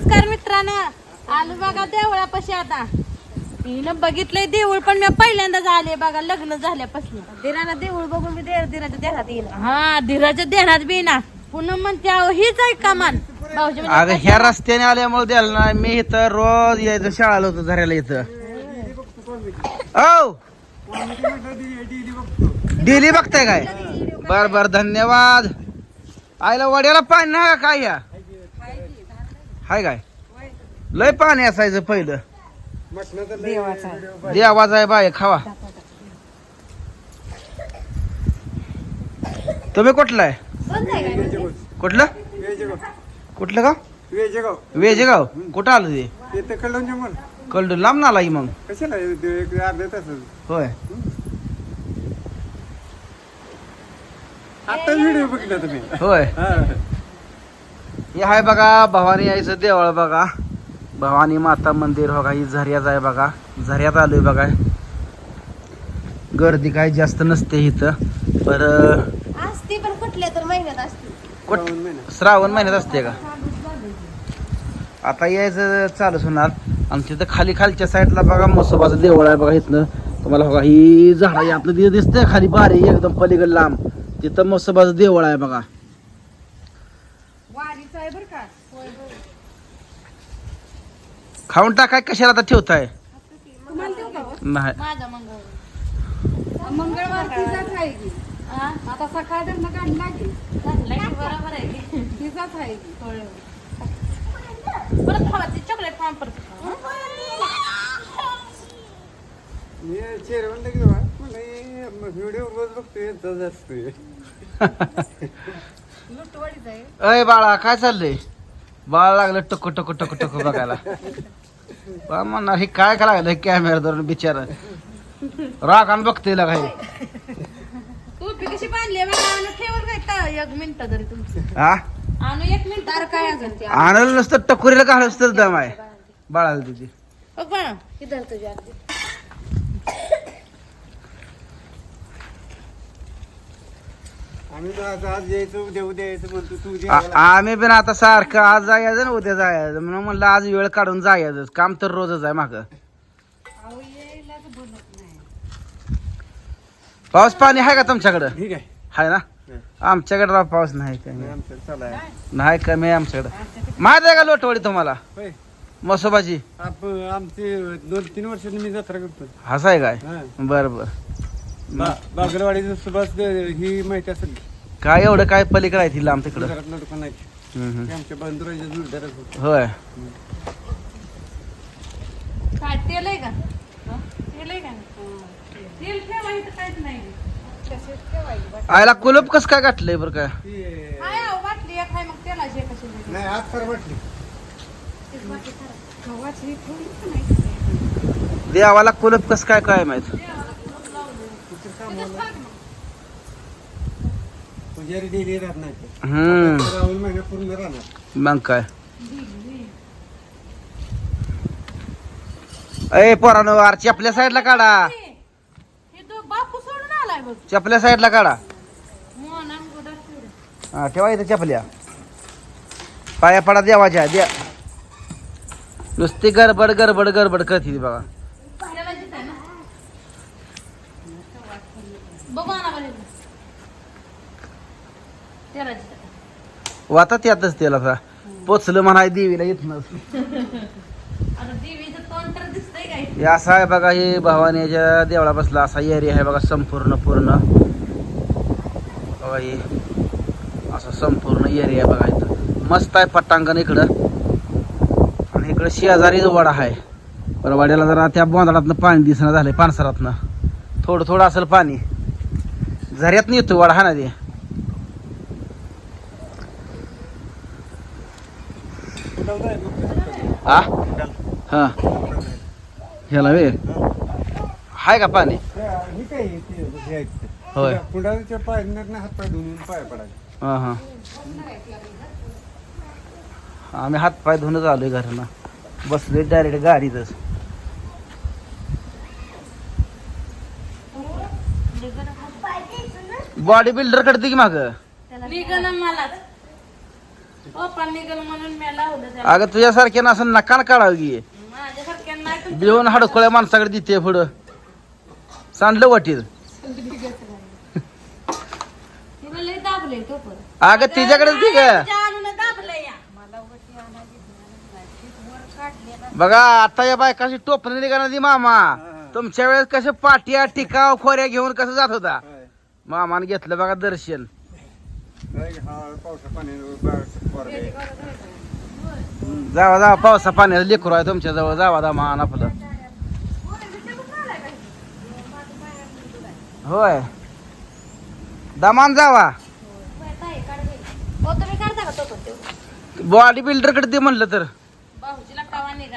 नमस्कार मित्रांनो. आलो बघा देवळापाशी आता. हिनं बघितलंय देऊळ पण मी पहिल्यांदाच आले बघा लग्न झाल्यापासून. दिराला देऊळ बघून मी दे- दिराच्या देहात येईल हा धीराच्या देण्यात बी ना पुन्हा म्हणते अहो हीच आहे कमान भाऊजी म्हणजे अगं ह्या रस्त्याने आल्यामुळे द्यायला नाही. मी इथं रोज यायचं शाळाला होतो झऱ्याला इथं. औ! डेली बघताय काय? बर बर धन्यवाद. आईला वड्याला पाणी नाही का काय या हाय काय? लय पाणी असायचं पहिलं. देवाचा देवाज आहे बाय खावा. तुम्ही कुठला आहे? कुठलं? कुठलं गाव? वेजेगाव. वेजेगाव कुठं आलं ते? कळलं लांब नाला की मग. कशाला तास होय. आता व्हिडिओ बघितला तुम्ही? होय. हा. आहे बघा भवानी यायचं देवळ बघा. भवानी माता मंदिर का ही झऱ्यात आहे बघा. झऱ्यात आलोय बघा. गर्दी काय जास्त नसते इथं. पर असते पण कुठल्या तर महिन्यात असते. कुठ श्रावण महिना. श्रावण महिन्यात असते का? आता यायचं चालूच होणार. आणि तिथं खाली खालच्या साईडला बघा मसोबाचं देवळ आहे बघा इथनं. तुम्हाला बघा ही झाड आहे आपलं तिथं दिसतंय खाली बारी एकदम पलीकड लांब. तिथं मसोबाचं देवळ आहे बघा वारीचं आहे बरं का खाऊन टाकाय कशाला आता ठेवताय? तुम्हाला देऊ का हो? नाही. माझा मंगळ मंगळवार तिचाच आहे की. आता सकाळ काढला की बरोबर आहे. की तिचाच आहे की. परत खावायची चॉकलेट खावा परत मी चेअरमन लगेच बा. म्हणलं, हे व्हिडिओ रोज बघतोय यांचाच असतोय लुटवाडीच आहे. अय बाळा काय चाललंय? बाळ लागलं टक टक टक टक बघायला. बा म्हणणार? हे काय काय लागलं कॅमेरा धरून बिचार. रागान बघते का हे टोपी कशी बांधली बघा आणू ठेवत काय का एक मिनिट तरी तुमची. हा आणू एक मिनिट. तार काय अजून ती? आणलं नसतं टकुरीला घाल असतं दम आहे. बाळाला तुझी. बघ बाळा इधर तुझी आम्ही तर आज आज यायचं उद्या उद्या यायचं म्हणतो तू आ- आम्ही पण आता सारखं आज जायचं ना उद्या जायचं. म्हणून म्हणलं आज वेळ काढून जायचं. काम तर रोजच आहे माग. पाऊस पाणी आहे का तुमच्याकडं? ठीक आहे. आहे ना? आमच्याकडे राव पाऊस नाही नाही, कमी आमचं चालू आहे. नाही कमी आहे आमच्याकडे. माहीत आहे का लोटवडी तुम्हाला? होय. मसोबाची. आप आमचे दोन तीन वर्षांनी मी जत्रा करतो हसा आहे काय? हा. बर बर. बा- बागलवाडीचं सुभाष दे- ही माहिती असेल. काय एवढं काय पलीकडे आहे ती लांब तिकडं घरातलं दुकान आहे. हम्म, हम्म. ते आमच्या बंधुराच्या जोडदारच होते. होय. काय तेल आहे का? तेल आहे का? तेल ठेवा इथं काहीच नाही. तसेच ठेवायची बस. आयला कुलप कस काय गाठलंय बरं काय ती, हाय अहो, बाटली एक आहे मग तेलाची कशी नाही आज फार वाटली. गव्हाची थोडी पण आहे. देवाला कुलप कस काय काय माहीत? पुजारी डेली राहत नाही ते. हम्म. श्रावण महिना पूर्ण राहणार. मग काय? अय पोरानो अरे चपल्या साईडला काढा. हे तो बापू सोडून आलाय बघ. चपल्या साईडला काढा. हा ठेवा इथं चपल्या. पाया पडा देवाच्या द्या. नुसती गडबड गडबड गडबड करते ती बघा. ना. आणा बरं. वाता त्यातच त्याला आता. पोचलं म्हणाय देवीला येत हे असं आहे बघा हे भवानीच्या देवळा बसला असा एरिया आहे बघा संपूर्ण पूर्ण. बघा हे. असं संपूर्ण एरिया बघा इथं. मस्त आहे पट्टांगण इकडं. आणि इकडं शेजारीच वडा आहे. पण वड्याला जरा त्या बोंदाडातनं पाणी दिसणं झालंय पानसरातनं. थोडं थोडं असेल पाणी. झऱ्यात येतो वडा हा ना ते कुठं जाय मग? हा? हा. ह्याला वे. हाय का पाणी. होय. हात पाय धुवून पाय पडायचे. हा हा. आम्ही हात पाय धुवूनच आलोय घरानं बसलोय डायरेक्ट गाडीतच. बॉडी बिल्डर कडते की माग. निघणं मलाच ओपन निघल म्हणून मी लावलं त्याला अगं तुझ्यासारखे ना असं नकान काढावं बिळून हडकोळ्या माणसाकडे देते पुढं. सांडलं वाटील. अगं तिच्याकडेच दे ग. बघा आता या बायकाशी टोपणे निघाला ती मामा. तुमच्या वेळेस कसे पाट्या टिकाव खोऱ्या घेऊन कसं जात होता? मामाने घेतलं बघा दर्शन काय हा पावसा पाणी पोरगे. जावा जावा पावसा पाण्याचं लेकरू आहे तुमच्या जवळ जावा जा मान आपलं. होय. दमान जावा? बॉडी बिल्डरकडे दे म्हणलं तर.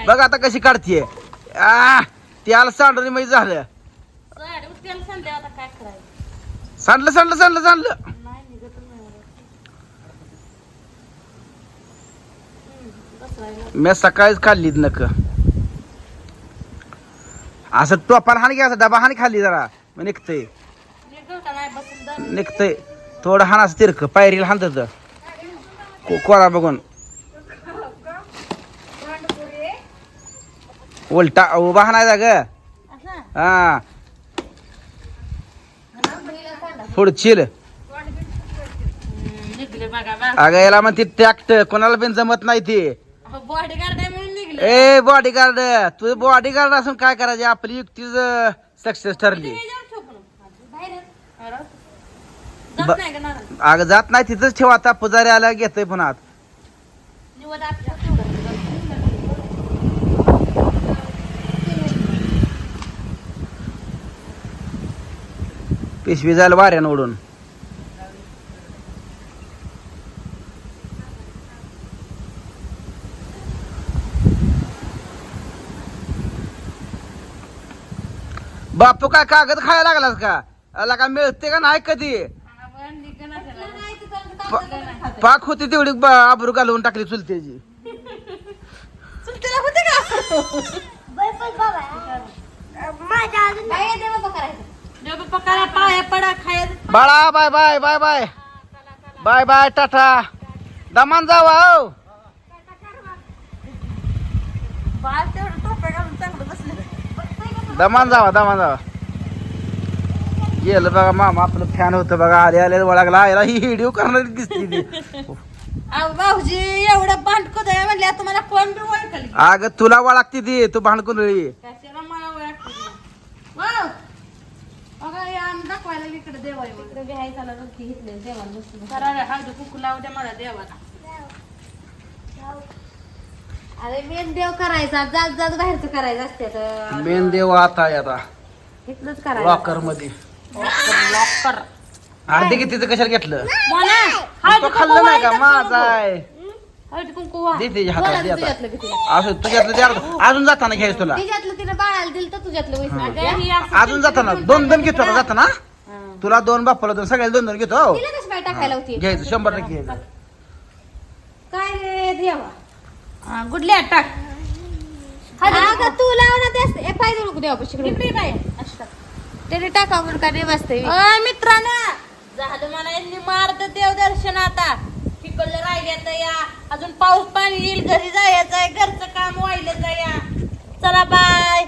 बघ आता कशी काढतीये. आ त्याला सांडून माहिती झालं. सांडलं सांडलं सांडलं सांडलं नाही निघत नाही हम्म, बसवायला. मी सकाळीच खाल्लीत नक. असं टोपान हानी घ्यायचा डबा हानी खाल्ली जरा. मग निघतंय. का. निघतंय. थोडं हान असं तिरक पायरीला हाणत कोरा बघून. उलटा उभा हाणायचा ग? हा. बघा बा. अगं याला मग ती टॅक्ट कोणाला पण जमत नाही ती. बॉडी गार्ड आहे म्हणून निघले. ए बॉडीगार्ड तू बॉडीगार्ड असून काय करायचे? आपली युक्तीच सक्सेस ठरली. जात ब- नाही का नारळ? अगं जात नाही तिथंच ठेवा आता. पुजारी आला घेतोय पुन्हा. पिशवी जायला वाऱ्यानं उडून बापू काय कागद खायला लागलास का? आला का मिळते का नाही कधी. पाक होती तेवढी ब- आबरू घालवून टाकली चुलत्याची. सुट्टीला होते का? देव बाप्पा करा पाया पडा खायला बाळा bye bye bye bye. Bye bye Tata. दमान जावा हो बाळ तेवढं टोप्या घालून चांगलं बसलं दमान जावा दमान जावा. गेलं बघा मामा आपलं फॅन होतं बघा. आले आले वळागला याला ही व्हिडिओ करणारी दिसती ती. अहो भाऊजी एवढं भांडकुद आहे म्हणल्या तुम्हाला कोण बी ओळखल? अग तुला वळागती ती तू भांडकुंदळी. कशाला मला ओळखते वाव बघा आम्ही दाखवायला इकडे देवा इकडे बी हाय चालला की इथले देवाला करा रे हळदी कुकू लावू द्या मला देवाला. अरे मेन देव करायचा जात जात बाहेरचं करायचं असते तर. मेन देव आता आहे आता. इथलंच करायचं. लॉकरमध्ये. लॉकर अर्धी किती कशाला घेतलं? तो खाल्लं नाही का? माझा आहे. हळदी कुंकू वा दे त्याच्या हातात, दे बोला आता. तुझ्यातलं बी तिला. असं तुझ्यातलं ते अर्ध- अजून जाताना घ्यायचं तुला. तिच्यातलं तिला बाळाला दिलं तर तुझ्यातलं हा. वैस अजून जाताना. दोन दोन घेतो आता जाताना. तुला दोन बाप्पाला दोन सगळ्याला दोन दोन घेतो. हो. तिला कशी काय टाकायला होती? घ्यायचं शंभर टक्के घ्यायचं. काय रे देवा? गुडल्या टाक. अगं तू ए पाय नको देवा पशी इकडे पाय त्याने टाका म्हणून नाही मित्रांनो झालं मला यांनी मारत देव दर्शन आता तिकडलं या. अजून पाऊस पाणी येईल घरी जायचं घरचं काम व्हायला या चला बाय.